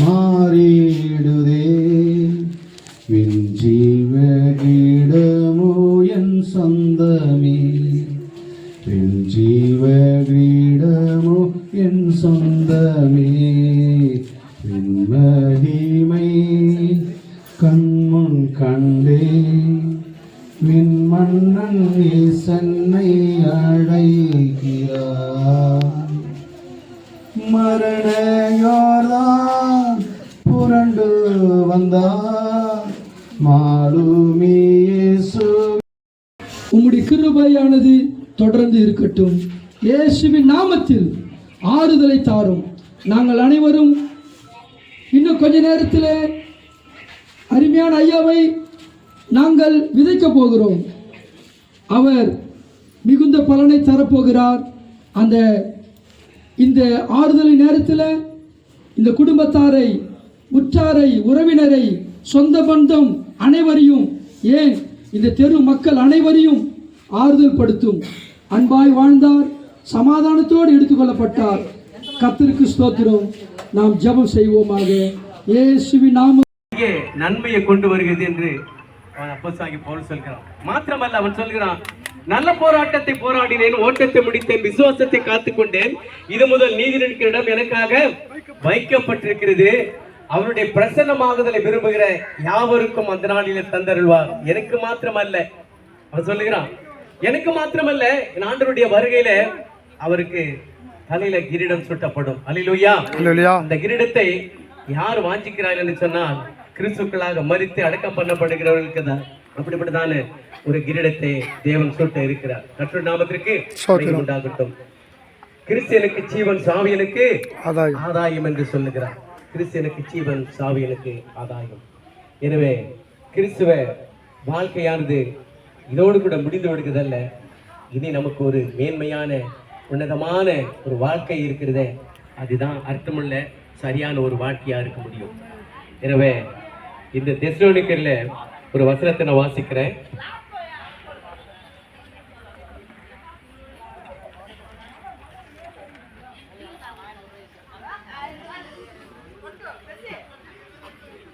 మారీడు நாங்கள் அனைவரும் இன்னும் கொஞ்ச நேரத்தில் அருமையான ஐயாவை நாங்கள் விதைக்க போகிறோம். அவர் மிகுந்த பலனை தரப்போகிறார். அந்த இந்த ஆறுதல் நேரத்தில் இந்த குடும்பத்தாரை உற்றாரை உறவினரை சொந்த பந்தம் அனைவரையும் ஏன் இந்த தெரு மக்கள் அனைவரையும் ஆறுதல் படுத்தும். அன்பாய் வாழ்ந்தார் சமாதானத்தோடு எடுத்துக்கொள்ளப்பட்டார் கத்திற்கு ஸ்தோத்திரம். நாம் ஜபம் செய்வோமாக. இயேசுவி நாம நன்மையை கொண்டு வருகிறது என்று அவன் அப்போஸ்தலனாகிய பவுல் சொல்கிறான். மாத்திரமல்ல அவன் சொல்கிறான் நல்ல போராட்டத்தை போராடினேன் ஓட்டத்தை முடித்தேன் விசுவாசத்தை காத்துக்கொண்டேன் இது முதல் நீதி நிற்கிற இடம் எனக்காக வைக்கப்பட்டிருக்கிறது. அவருடைய பிரசன்னமாகுதலை விரும்புகிற யாவருக்கும் அந்த நாளில தந்தருள்வார். எனக்கு மாத்திரமல்ல அவன் சொல்லுகிறான் எனக்கு மாத்திரமல்ல ஆண்டருடைய வருகையில அவருக்கு தலையில கிரீடம் சுட்டப்படும். அல்லேலூயா அந்த கிரீடத்தை யார் வாஞ்சிக்கிறார்கள் என்று சொன்னால் கிறிஸ்துக்களாக மறித்து அடக்கம் பண்ணப்படுகிறவர்களுக்கு தான். அப்படிப்பட்டதான ஒரு கிரீடத்தை தேவன் சூட்ட இருக்கிறார். கற்று நாமத்திற்கு உண்டாகட்டும். கிறிஸ்தியனுக்கு ஜீவன் சாவியனுக்கு ஆதாயம் என்று சொல்லுகிறார். கிறிஸ்தியனுக்கு ஜீவன் சாவியனுக்கு ஆதாயம். எனவே கிறிஸ்துவ வாழ்க்கையானது இதோடு கூட முடிந்து விடுகிறதல்ல. இனி நமக்கு ஒரு மேன்மையான உன்னதமான ஒரு வாழ்க்கை இருக்கிறதே அதுதான் அர்த்தமுள்ள சரியான ஒரு வாழ்க்கையா இருக்க முடியும். எனவே இந்த தெஸ்லோனிக்கரில் ஒரு வசனத்தை நான் வாசிக்கிறேன்.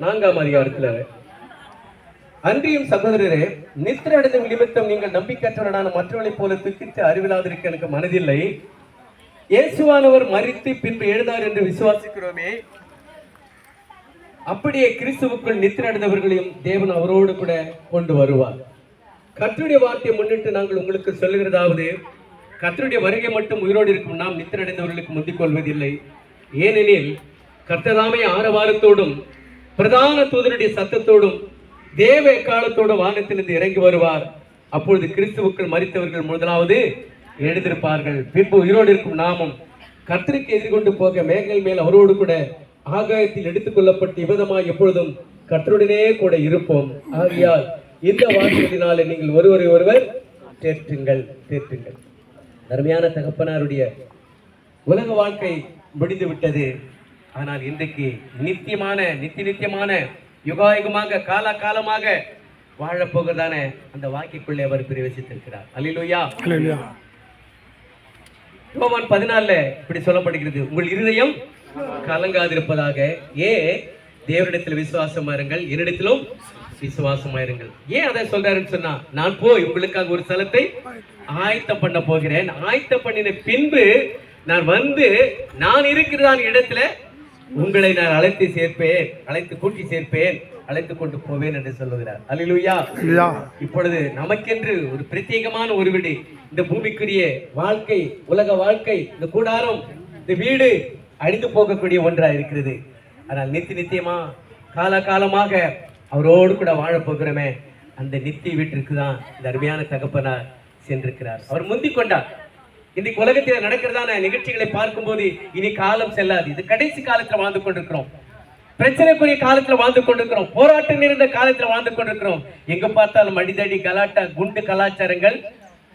நான்காம் அதிகாரத்தில் அன்றியும் சகோதரரே நித்திர அடைந்த நிமித்தம் நீங்கள் நம்பிக்கையற்றவரான மற்றவர்களைப் போல துக்கித்து அறிவிலாதிருக்க எனக்கு மனதில்லை. இயேசுவானவர் மறித்து பின்பு எழுதார் என்று விசுவாசிக்கிறோமே. அப்படியே கிறிஸ்துவுக்குள் நித்திர அடைந்தவர்களையும் தேவன் அவரோடு கூட கொண்டு வருவார். கற்றுடைய வார்த்தையை முன்னிட்டு நாங்கள் உங்களுக்கு சொல்லுகிறதாவது கத்தருடைய வருகை மட்டும் உயிரோடு இருக்கும் நாம் நித்திர அடைந்தவர்களுக்கு முந்திக் கொள்வதில்லை. ஏனெனில் கத்ததாமை ஆரவாரத்தோடும் பிரதான தூதருடைய சத்தத்தோடும் தேவ காலத்தோட வானத்திலிருந்து இறங்கி வருவார். அப்பொழுது கிறிஸ்துவுக்கள் மரித்தவர்கள் முதலாவது எழுந்திருப்பார்கள். பின்பு உயிரோடு இருக்கும் நாமும் கர்த்தருக்கு எதிர்கொண்டு போக மேகங்கள் மேல் அவரோடு கூட ஆகாயத்தில் எடுத்துக்கொள்ளப்பட்டு இவ்விதமாய் எப்பொழுதும் கர்த்தருடனே கூட இருப்போம். ஆகையால் இந்த வாக்கியத்தினாலே நீங்கள் ஒருவரை ஒருவர் தேற்றுங்கள் தேற்றுங்கள். அருமையான தகப்பனாருடைய உலக வாழ்க்கை முடிந்து விட்டது ஆனால் இன்றைக்கு நித்தியமான நித்திய நித்தியமான யுகாயுகமாக கால காலமாக வாழப்போகிறதான அந்த வாக்கிற்குள்ளே அவர் பிரவேசித்திருக்கிறார். அல்லேலூயா. யோவான் பதினாலுல இப்படி சொல்லப்படுகிறது. உங்கள் இருதயம் கலங்காதிருப்பதாக. ஏ தேவனிடத்தில் விசுவாசமா இருங்கள் என்னிடத்திலும் விசுவாசமா இருங்கள் ஏன் அதை சொல்றாருன்னு சொன்னா நான் போய் உங்களுக்காக ஒரு ஸ்தலத்தை ஆயத்தம் பண்ண போகிறேன். ஆயத்தம் பண்ணின பின்பு நான் வந்து நான் இருக்கிறதான இடத்துல உங்களை நான் அழைத்து சேர்ப்பேன் அழைத்து கூட்டி சேர்ப்பேன் அழைத்து கொண்டு போவேன் என்று சொல்லுகிறார். அல்லேலூயா. இப்பொழுது நமக்கென்று ஒரு பிரத்யேகமான ஒரு வீடு இந்த பூமிக்குரிய வாழ்க்கை உலக வாழ்க்கை இந்த கூடாரம் இந்த வீடு அழிந்து போகக்கூடிய ஒன்றா இருக்கிறது. ஆனால் நித்திய நித்தியமா கால காலமாக அவரோடு கூட வாழப் போகிறோமே. அந்த நித்திய வீட்டிற்கு தான் இந்த அருமையான தகப்பனார் சென்றிருக்கிறார். அவர் முந்திக் கொண்டார். இன்னைக்கு உலகத்தில் நடக்கிறதான நிகழ்ச்சிகளை பார்க்கும்போது இனி காலம் செல்லாது. இது கடைசி காலத்துல வாழ்ந்து கொண்டிருக்கிறோம். பிரச்சனைக்குரிய காலத்துல வாழ்ந்து கொண்டிருக்கிறோம். போராட்டம் நிறைந்த காலத்துல வாழ்ந்து கொண்டிருக்கிறோம். எங்க பார்த்தாலும் அடிதடி கலாட்டா குண்டு கலாச்சாரங்கள்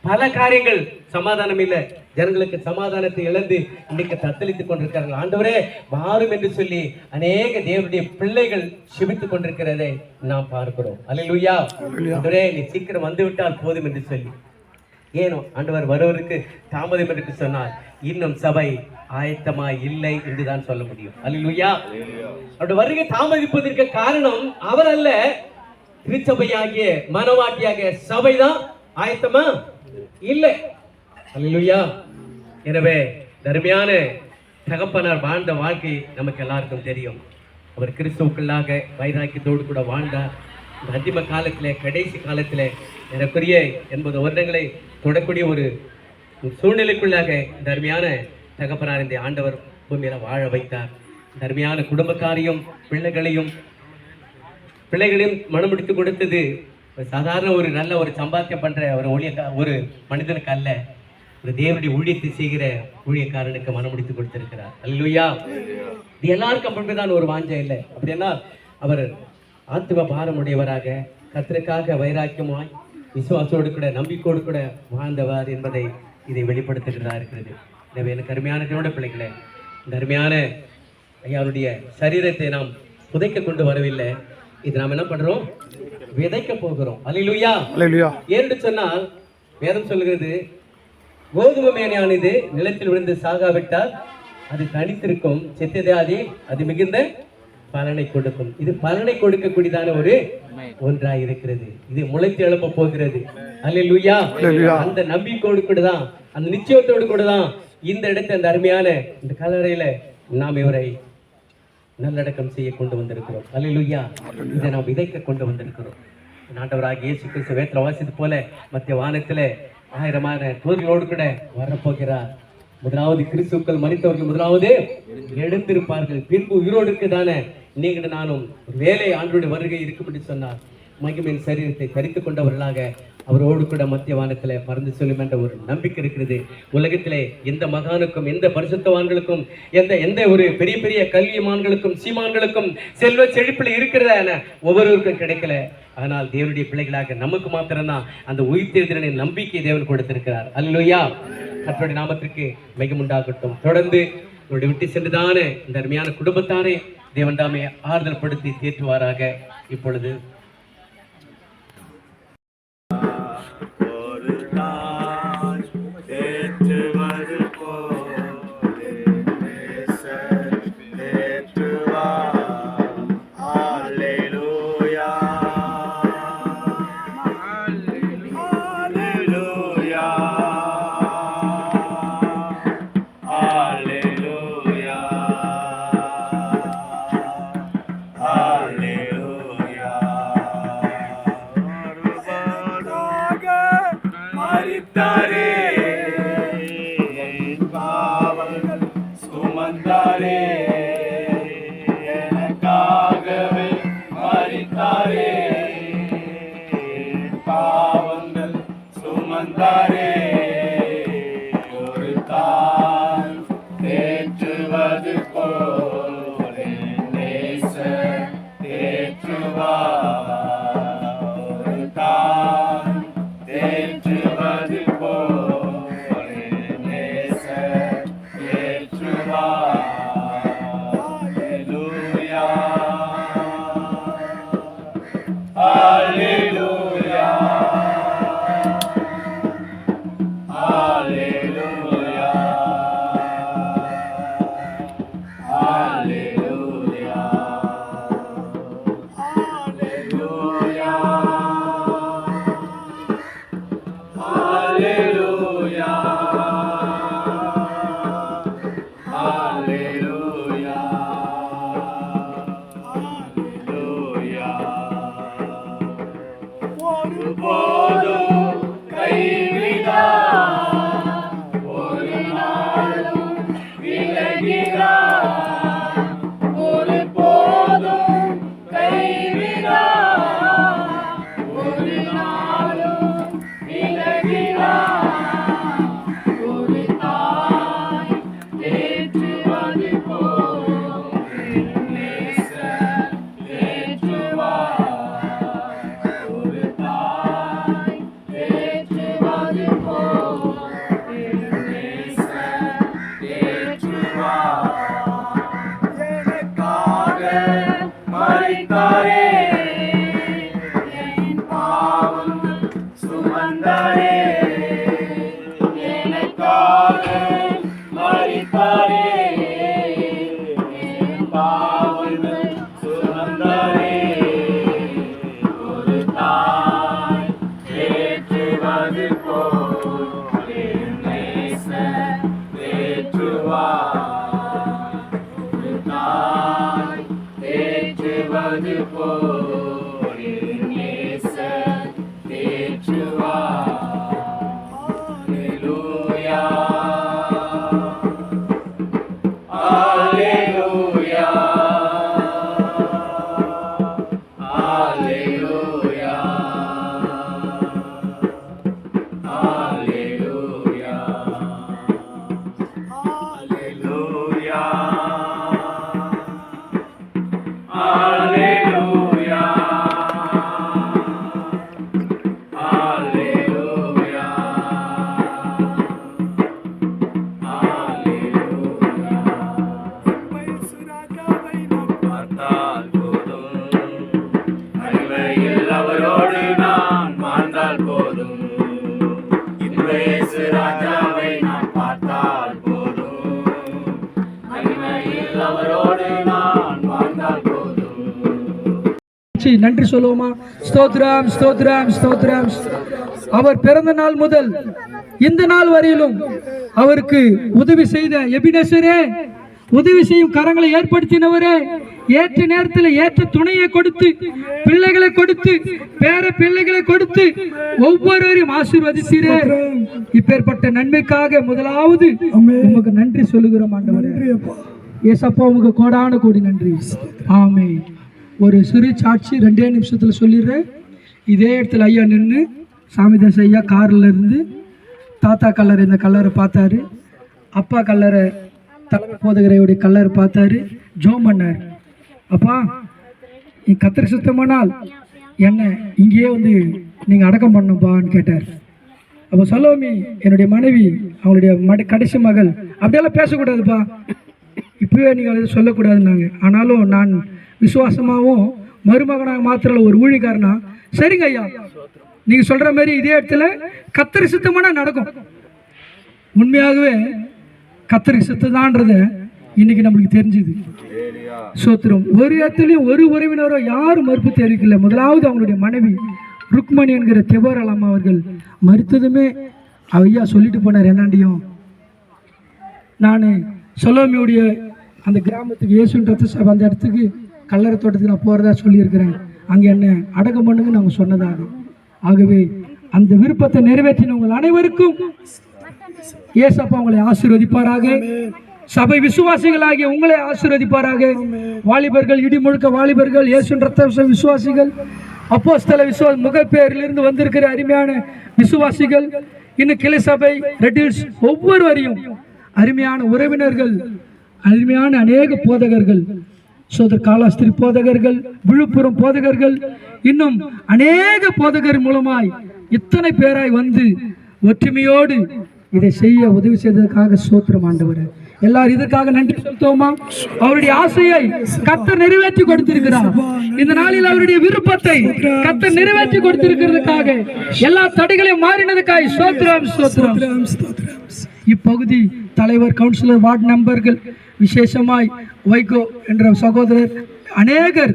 பல காரியங்கள் சமாதானம் இல்ல. ஜனங்களுக்கு சமாதானத்தை இழந்து இன்னைக்கு தத்தளித்துக் கொண்டிருக்கிறார்கள். ஆண்டவரே மாறும் என்று சொல்லி அநேக தேவனுடைய பிள்ளைகள் செபித்துக் கொண்டிருக்கிறதை நாம் பார்க்கிறோம். அல்லேலூயா. ஆண்டவரே நீ சீக்கிரம் வந்து விட்டால் போதும் என்று சொல்லி. ஏனோ ஆண்டவர் வருவதற்கு தாமதம் என்று சொன்னார் இன்னும் சபை ஆயத்தமா இல்லை என்றுதான் சொல்ல முடியும். அல்லா அவருடைய வருகை தாமதிப்பதற்கு காரணம் அவர் அல்ல. திருச்சபையாகிய மனவாட்டியாகிய சபைதான் ஆயத்தமா? இல்லை. அல்லா எனவே தருமையான தகப்பனார் வாழ்ந்த வாழ்க்கை நமக்கு எல்லாருக்கும் தெரியும். அவர் கிறிஸ்துவுக்குள்ளாக வைராக்கியத்தோடு கூட வாழ்ந்தார். இந்த அந்திம கடைசி காலத்தில் எனக்குரிய எண்பது வருடங்களை தொடக்கூடிய ஒரு சூழ்நிலைக்குள்ளாக தர்மையான தகப்பனார் இந்த ஆண்டவர் பூமியில் வாழ வைத்தார். தர்மையான குடும்பக்காரையும் பிள்ளைகளையும் பிள்ளைகளையும் மனம் முடித்து கொடுத்தது ஒரு சாதாரண ஒரு நல்ல ஒரு சம்பாத்தியம் பண்ற ஒரு ஊழிய ஒரு மனிதனுக்கு அல்ல. ஒரு தேவனுடைய ஊழியத்தை செய்கிற ஊழியக்காரனுக்கு மனம் முடித்து கொடுத்திருக்கிறார். அல்லையா இது எல்லாருக்கும் அப்படிதான் ஒரு வாஞ்சம் இல்லை. அப்படின்னா அவர் ஆத்தும பாரமுடையவராக கத்திற்காக வைராக்கியமாய் விசுவாசோடு கூட நம்பிக்கையோடு கூட வாழ்ந்தவர் என்பதை இதை வெளிப்படுத்துகிறதா இருக்கிறது. எனவே எனக்கு அருமையான திருவிட பிள்ளைகளே இந்த அருமையான ஐயாவுடைய சரீரத்தை நாம் புதைக்க கொண்டு வரவில்லை. இது நாம் என்ன பண்றோம்? விதைக்க போகிறோம். அல்லேலூயா. அல்லேலூயா. ஏன்னு சொன்னால் வேதம் சொல்லுகிறது கோதுமை மேனையானது நிலத்தில் விழுந்து சாகாவிட்டால் அது தனித்திருக்கும். செத்ததாதி அது மிகுந்த பலனை கொடுக்கும். இது பலனை கொடுக்கக்கூடியதான ஒரு ஒன்றாய் இருக்கிறது. இது முளைத்து எழுப்ப போகிறது. அல்லேலூயா. அந்த நம்பிக்கையோடு கூட தான் அந்த நிச்சயத்தோடு கூட தான் இந்த இடத்தை அந்த அருமையான இந்த கல்லறையில நாம் இவரை நல்லடக்கம் செய்ய கொண்டு வந்திருக்கிறோம். அல்லேலூயா. இதை நாம் விதைக்க கொண்டு வந்திருக்கிறோம். நாட்டவராக இயேசு கிறிஸ்து வேத்துல வாசித்து போல மத்திய வானத்துல ஆயிரமான தூர்களோடு கூட வரப்போகிறார். முதலாவது கிறிஸ்துக்கள் மறித்தவர்கள் முதலாவது எழுந்திருப்பார்கள். பின்பு உயிரோடு தானே நீங்கள் நானும் வேலை ஆண்டோடைய வருகை இருக்கும் என்று சொன்னார். மகிமையின் சரீரத்தை தரித்து கொண்டவர்களாக அவரோடு கூட மத்திய வானத்தில் மறந்து சொல்லும் என்ற ஒரு நம்பிக்கை இருக்கிறது. உலகத்திலே எந்த மகானுக்கும் எந்த பரிசுத்தவான்களுக்கும் எந்த எந்த ஒரு பெரிய பெரிய கல்விமான்களுக்கும் சீமான்களுக்கும் செல்வ செழிப்பில் இருக்கிறதா என ஒவ்வொருவருக்கும் கிடைக்கல. ஆனால் தேவனுடைய பிள்ளைகளாக நமக்கு மாத்திரம்தான் அந்த உயிர்த்தெழுதின நம்பிக்கை தேவன் கொடுத்திருக்கிறார். அல்லையா கர்த்தருடைய நாமத்திற்கு மிகமுண்டாகட்டும் தொடர்ந்து உங்களுடைய விட்டு சென்றுதானே இந்த அருமையான குடும்பத்தானே தேவன் தாமே ஆறுதல் படுத்தி தேற்றுவாராக. இப்பொழுது beautiful. நன்றி சொல்லுவோமா? ஸ்தோத்ரம் ஸ்தோத்ரம் ஸ்தோத்ரம். அவர் பிறந்த நாள் முதல் இந்த நாள் வரையிலும் அவருக்கு உதவி செய்த எபினேசரே உதவி செய்யும் கரங்களை ஏற்படுத்தினவரே ஏற்ற நேரத்தில் ஏற்ற துணையை கொடுத்து பிள்ளைகளை கொடுத்து பேர பிள்ளைகளை கொடுத்து ஒவ்வொருவரையும் ஆசீர்வதித்தீரே. இப்பேற்பட்ட நன்மைக்காக முதலாவது உமக்கு நன்றி சொல்லுகிறோம் ஆண்டவரே. ஏசப்பா உமக்கு கோடான கோடி நன்றி. ஆமே ஒரு சிறு சாட்சி ரெண்டே நிமிஷத்தில் சொல்லிடுறேன். இதே இடத்துல ஐயா நின்று சாமிதாஸ் ஐயா காரில் இருந்து தாத்தா கல்லறை இந்த கல்லரை பார்த்தாரு. அப்பா கல்லரை தலைமை போதகரையுடைய கல்லரை பார்த்தாரு. ஜோம் பண்ணார். அப்பா நீ கத்திர சுத்தமானால் என்ன இங்கேயே வந்து நீங்கள் அடக்கம் பண்ணப்பான்னு கேட்டார். அப்போ சலோமி என்னுடைய மனைவி அவங்களுடைய மட கடைசி மகள் அப்படியெல்லாம் பேசக்கூடாதுப்பா. இப்பவே நீங்கள் அதை சொல்லக்கூடாதுன்னாங்க. ஆனாலும் நான் விசுவாசமாகவும் மருமகனாக மாத்திர ஒரு ஊழிக்காரனா சரிங்க ஐயா. நீங்கள் சொல்கிற மாதிரி இதே இடத்துல கத்தரி சித்தமான நடக்கும். உண்மையாகவே கத்தரி சித்ததான்றத இன்னைக்கு நம்மளுக்கு தெரிஞ்சுது. சோத்திரம் ஒரு இடத்துலையும் ஒரு உறவினரோ யாரும் மறுப்பு தெரிவிக்கல. முதலாவது அவங்களுடைய மனைவி ருக்மணி என்கிற தெபோரல் அவர்கள் மறுத்ததுமே ஐயா சொல்லிட்டு போனார் என்னாண்டியும் நான் சொலோமியுடைய அந்த கிராமத்துக்கு இயேசுன்ற அந்த இடத்துக்கு கல்லறை தோட்டத்துக்கு நான் போகிறதா சொல்லியிருக்கிறேன். அங்கே என்ன அடக்கம் பண்ணுங்க அவங்க சொன்னதாக. ஆகவே அந்த விருப்பத்தை நிறைவேற்றின உங்கள் அனைவருக்கும் ஏசப்பா உங்களை ஆசீர்வதிப்பாராக. சபை விசுவாசிகளாகிய உங்களை ஆசீர்வதிப்பாராக. வாலிபர்கள் இடி முழுக்க வாலிபர்கள் இயேசுன் ரத்த விசுவாசிகள் அப்போஸ்தல விசுவா முகப்பேரிலிருந்து வந்திருக்கிற அருமையான விசுவாசிகள் இன்னும் கிளை சபை ரெட்டில்ஸ் ஒவ்வொருவரையும் அருமையான உறவினர்கள் அருமையான அநேக போதகர்கள் சோதர் காலாஸ்திரி போதகர்கள் விழுப்புரம் போதகர்கள் இன்னும் அநேக போதகர் மூலமாய் இத்தனை பேராய் வந்து ஒற்றுமையோடு இதை செய்ய உதவி செய்ததற்காக சோத்திரம் ஆண்டவர். எல்லாரும் இதற்காக நன்றி செலுத்துவோமா? அவருடைய ஆசையை கத்தர் நிறைவேற்றி கொடுத்திருக்கிறார். இந்த நாளில் அவருடைய விருப்பத்தை கத்தர் நிறைவேற்றி கொடுத்திருக்கிறதுக்காக எல்லா தடைகளையும் மாறினதுக்காக சோத்திரம் சோத்திரம். இப்பகுதி தலைவர் கவுன்சிலர் வார்டு மெம்பர்கள் விசேஷமாய் வைகோ என்ற சகோதரர் அநேகர்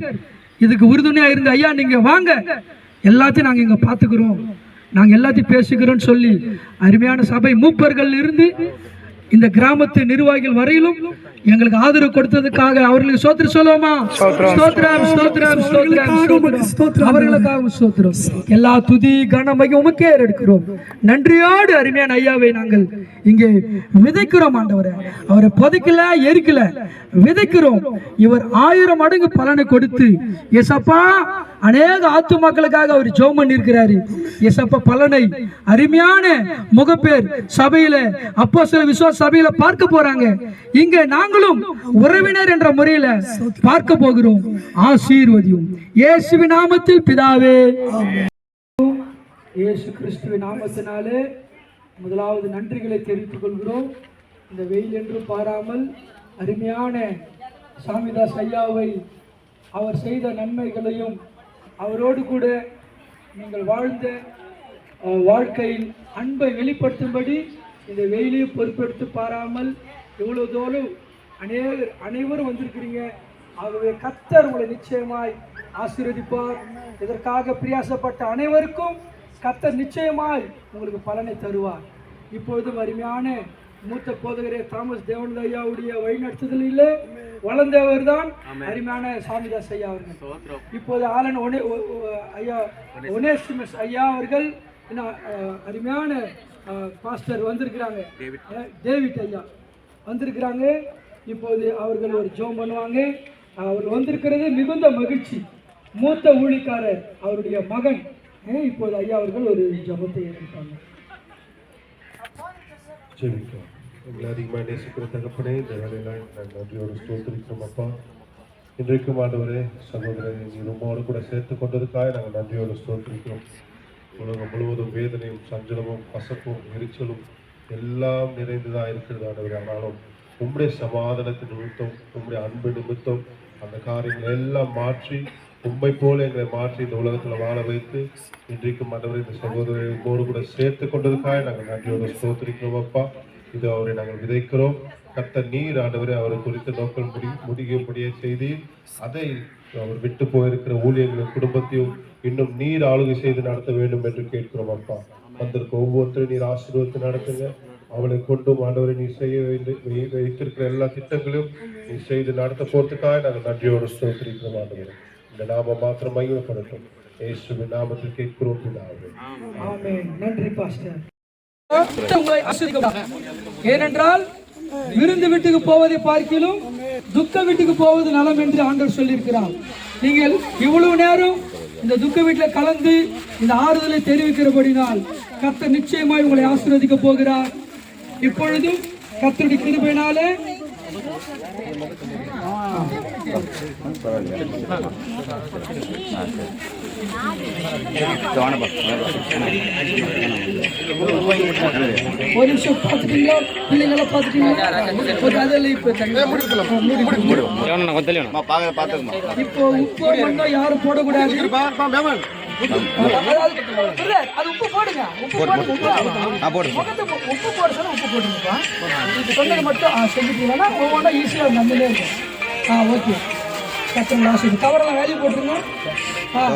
இதுக்கு உறுதுணையாக இருந்து ஐயா நீங்கள் வாங்க. எல்லாத்தையும் நாங்கள் இங்கே பார்த்துக்குறோம். நாங்கள் எல்லாத்தையும் பேசுகிறோம்னு சொல்லி அருமையான சபை மூப்பர்கள் இருந்து இந்த கிராமத்து நிர்வாகிகள் வரையிலும் எங்களுக்கு ஆதரவு கொடுத்ததுக்காக அவர்களுக்கு சோத்திர சொல்லுவோமா? ஸ்தோத்திரம். ஸ்தோத்திரம் ஸ்தோத்திரம் அவர்களுக்காக ஸ்தோத்திரம் எல்லா துதி கனமையும் உமக்கே எடுக்கிறோம். நன்றியோடு அருமையான ஐயாவை நாங்கள் இங்கே விதைக்கிறோம் ஆண்டவரை. அவரை புதைக்கல எரிக்கல விதைக்கிறோம். இவர் ஆயிரம் மடங்கு பலனை கொடுத்து எசப்பா அநேக ஆத்துமாக்களுக்காக அவர் ஜோம் பண்ணியிருக்கிறாரு. எசப்பா பலனை அருமையான முகப்பேர் சபையில அப்போ சில விசுவாச சபையில பார்க்க போறாங்க. இங்க நாங்களும் உறவினர் என்ற முறையில பார்க்க போகிறோம். ஆசீர்வதியும். இயேசுவி நாமத்தில் பிதாவே. இயேசு கிறிஸ்துவின் நாமத்தினாலே முதலாவது நன்றிகளை தெரிவித்துக் கொள்கிறோம். இந்த வெயில் என்று பாராமல் அருமையான சாமிதாஸ் ஐயாவை அவர் செய்த நன்மைகளையும் அவரோடு கூட நீங்கள் வாழ்ந்த வாழ்க்கையில் அன்பை வெளிப்படுத்தும்படி இந்த வெயிலையும் பொறுப்பெடுத்து பாராமல் இவ்வளவு தூரம் அநேகர் அனைவரும் வந்திருக்கிறீங்க. ஆகவே கத்தர் உங்களை நிச்சயமாய் ஆசீர்வதிப்பார். இதற்காக பிரயாசப்பட்ட அனைவருக்கும் கத்தர் நிச்சயமாய் உங்களுக்கு பலனை தருவார். இப்பொழுதும் அருமையான மூத்த போதகரே தாமஸ் தேவனந்த ஐயாவுடைய வழிநடத்துதலிலே வளர்ந்தவர் தான் அருமையான சாமிதாஸ் ஐயா அவர்கள். இப்போது ஆலன் ஒனே ஐயா ஒனேசிமஸ் ஐயா அவர்கள் அருமையான பாஸ்டர் வந்திருக்கிறாங்க. டேவிட். ஐயா. வந்திருக்கிறாங்க. இப்போது அவர்கள் ஒரு ஜோம் பண்ணுவாங்க. அவர் வந்திருக்கிறது மிகுந்த மகிழ்ச்சி. மூத்த ஊழிக்காரர் அவருடைய மகன். இப்போது ஐயா அவர்கள் ஒரு ஜபத்தை ஏற்பட்டாங்க ஜெபிக்கலாம். எங்களை அதிகமாக நேசிக்கிற தகப்பனே இந்த வேலையில் நாங்கள் நன்றியோடு ஸ்தோத்திரிக்கிறோம் அப்பா. இன்றைக்கும் ஆண்டவரே சகோதரரை நீ ரொம்பவோடு கூட சேர்த்து கொண்டதுக்காக நாங்கள் நன்றியோடு ஸ்தோத்திரிக்கிறோம். உலகம் முழுவதும் வேதனையும் சஞ்சலமும் கசப்பும் எரிச்சலும் எல்லாம் நிறைந்ததாக இருக்கிறது ஆண்டவர். ஆனாலும் உம்முடைய சமாதானத்தின் நிமித்தம் உம்முடைய அன்பு நிமித்தம் அந்த காரியங்களை எல்லாம் மாற்றி உண்மை போல எங்களை மாற்றி இந்த உலகத்தில் வாழ வைத்து இன்றைக்கும் மற்றவரை இந்த சகோதரர்களோடு கூட சேர்த்து கொண்டதுக்காக நாங்கள் நன்றியோட சோதரிக்கிறோம் அப்பா. இது அவரை நாங்கள் விதைக்கிறோம். கத்த நீர் ஆண்டவரை அவரை குறித்த நோக்கம் முடி முடியும்படிய செய்து அதை அவர் விட்டு போயிருக்கிற ஊழியர்களின் குடும்பத்தையும் இன்னும் நீர் ஆளுகை செய்து நடத்த வேண்டும் என்று கேட்கிறோம் அப்பா. வந்திருக்க ஒவ்வொருத்தரும் நீர் ஆசீர்வத்தை நடத்துங்க. அவளை கொண்டும் ஆண்டவரை நீ செய்ய வேண்டும் வைத்திருக்கிற எல்லா திட்டங்களையும் நீ செய்து நடத்த போறதுக்காக நாங்கள் நன்றியோடு ஸ்தோத்திரிக்கிறோம் ஆண்டவரை. இந்த நாம மாத்திரம் மகிழப்படட்டும் இயேசுவின் நாமத்தில் கேட்கிறோம் நன்றி பாஸ்டர். ஏனென்றால் விருந்து வீட்டுக்கு போவதை பார்க்கிலும் துக்க வீட்டுக்கு போவது நலம் என்று ஆண்டவர் சொல்லியிருக்கிறார். நீங்கள் இவ்வளவு நேரம் இந்த துக்க வீட்டில் கலந்து இந்த ஆறுதலை தெரிவிக்கிறபடினால் கர்த்தர் நிச்சயமாய் உங்களை ஆசீர்வதிக்க போகிறார். இப்பொழுதும் கத்தருடைய கிருபையினாலே ஒரு நிமிஷம் பார்த்துட்டீங்களா? பிள்ளைங்களை பார்த்துட்டீங்களா? இப்போ உப்பு யாரும் போடக்கூடாது. அது உப்பு போடுங்க உப்பு போடுங்க உப்பு உப்பு போட சொன்னா உப்பு போடுங்கப்பா இது சொன்னது மட்டும் ஆ, செஞ்சுட்டீங்கன்னா ஒவ்வொன்றா ஈஸியாக நம்மளே இருக்கும் ஆ ஓகே கத்தர் லாஸ்ட் கவரெல்லாம் வேலையை போட்டுருங்க ஆ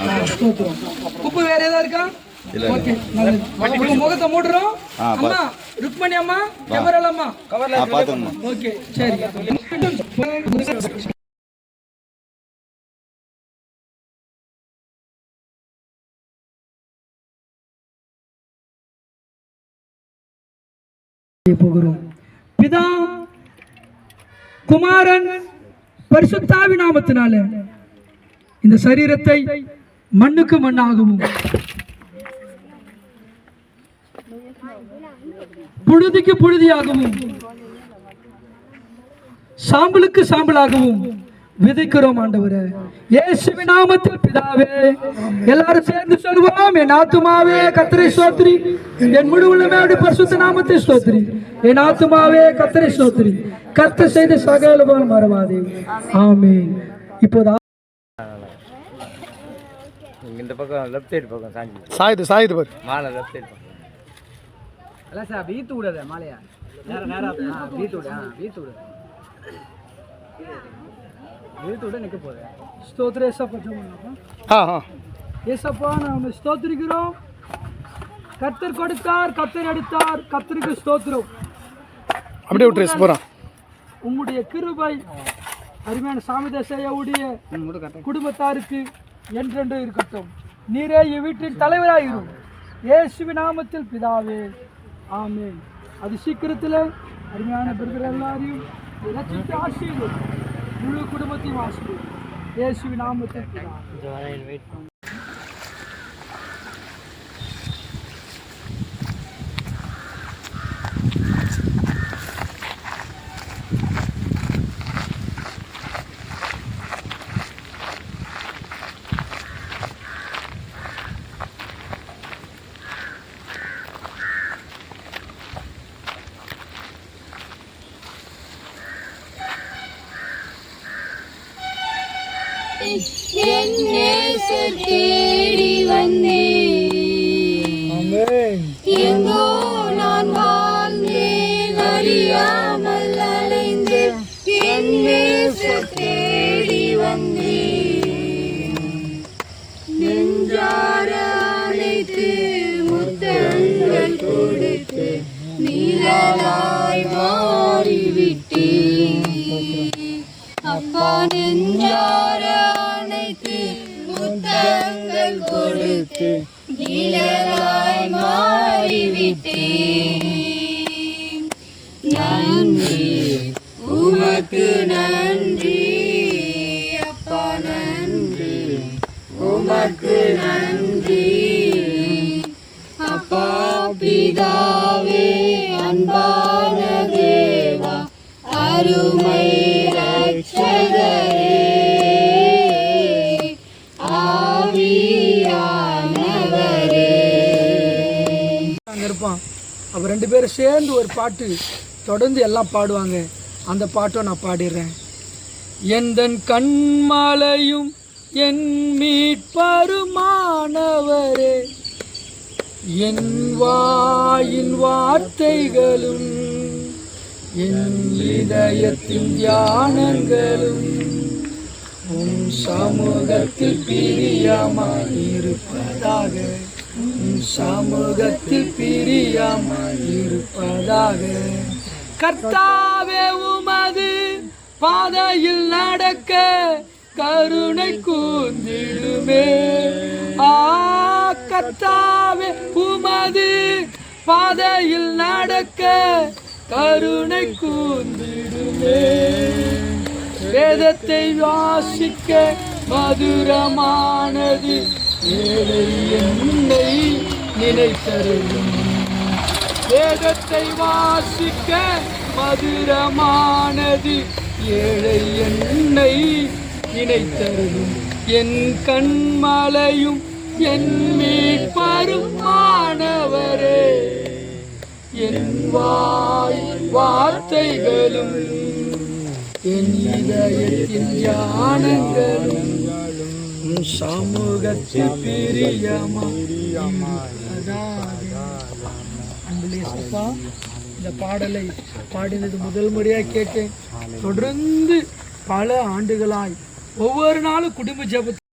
ஆ, உப்பு வேற ஏதாவது இருக்கா ஓகே நல்லது முகத்தை மூடுறோம் அம்மா ருக்மணி அம்மா எவரல் அம்மா ஓகே சரி போகிறோம் பிதா குமாரன் பரிசுத்தாவி நாமத்தினால இந்த சரீரத்தை மண்ணுக்கு மண்ணாகவும் புழுதிக்கு புழுதியாகவும் சாம்பலுக்கு சாம்பலாகவும் விதைக்கிறோம் ஆண்டவரே. இயேசுவின் நாமத்தில் பிதாவே எல்லாரும் சேர்ந்து சொல்லுவோம் என் ஆத்துமாவே கத்தரை ஸ்தோத்திரி. என் முழு உள்ளமே பரிசுத்த நாமத்தை ஸ்தோத்திரி. என் ஆத்துமாவே கத்தரை ஸ்தோத்திரி. கத்த செய்த சகலவான் மறவாதே. ஆமென். இப்போது இந்த பக்கம் லெஃப்ட் சைடு பக்கம் சாஞ்சி. சாயுது சாயுது பாரு. மாலை லெஃப்ட் சைடு பக்கம். அல்ல சார் வீத்து விடாத மாலையா? நேர நேரம் ஆ வீத்து விடு வீத்து விடு விட நிற்க போகுது ஸ்தோத்திர ஏசப்பா ஜெபம் பண்ணலாமா? ஆ ஆ ஏசப்பா நாம ஸ்தோத்திரிக்கிறோம் கத்தர் கொடுத்தார் கத்தர் எடுத்தார் கத்தருக்கு ஸ்தோத்திரம் அப்படியே விட்டுரு போகிறான் உம்முடைய கிருபை அருமையான சாமிதாசையாவுடைய குடும்பத்தாருக்கு என்றென்று இருக்கட்டும் நீரே இவ்வீட்டின் தலைவராயிரும் இயேசுவி நாமத்தில் பிதாவே ஆமென் அது சீக்கிரத்தில் அருமையான பிரதர் எல்லாரையும் ரசித்து ஆசீர்வதி முழு குடும்பத்தையும் ஆசீர்வதி வெயிட் நாமத்தில் தேடி வந்தேன். எங்கோ நான் வாழ்ந்தேன் அறியாமல் அலைந்து என் தேடி வந்தேன். நெஞ்சார அழைத்து முத்தங்கள் அப்பா நெஞ்சார கொடுத்து நிழலாய் மாறிவிட்டேன் நன்றி ரெண்டு பேரும் சேர்ந்து ஒரு பாட்டு தொடர்ந்து எல்லாம் பாடுவாங்க. அந்த பாட்டும் நான் பாடிடுறேன். எந்தன் கண்மாலையும் என் மீட்பருமானவரே என் வாயின் வார்த்தைகளும் என் இதயத்தின் தியானங்களும் உன் சமூகத்தில் பிரியமாக இருப்பதாக சமூகத்தில் பிரியமாய் இருப்பதாக. கர்த்தாவே உமது பாதையில் நடக்க கருணை கூந்திடுமே ஆ கர்த்தாவே உமது பாதையில் நடக்க கருணை கூந்திடுமே வேதத்தை வாசிக்க மதுரமானது ஏழை என்னை நினைத்தருளும் வேதத்தை வாசிக்க மதுரமானது. ஏழை என்னை நினைத்தருளும். என் கண்மலையும் என் மீட்பரும் மாணவரே. என் வாய் வார்த்தைகளும் என் இதயத்தின் தியானங்களும் சமூகத்தில் பிரியமா அன்புலே சப்பா இந்த பாடலை பாடினது முதல் முறையாக கேட்டேன் தொடர்ந்து பல ஆண்டுகளாய் ஒவ்வொரு நாளும் குடும்ப ஜபத்தை